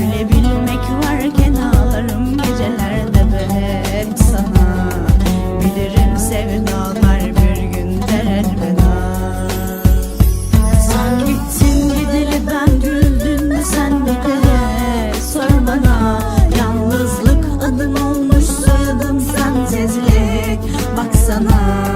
Gülebilmek varken ağlarım gecelerde ben hep sana. Bilirim sevdalar bir gün derer bana. Sen gittin gideli ben güldün mü sen bir kere sor bana. Yalnızlık adın olmuş soyadım sensizlik baksana.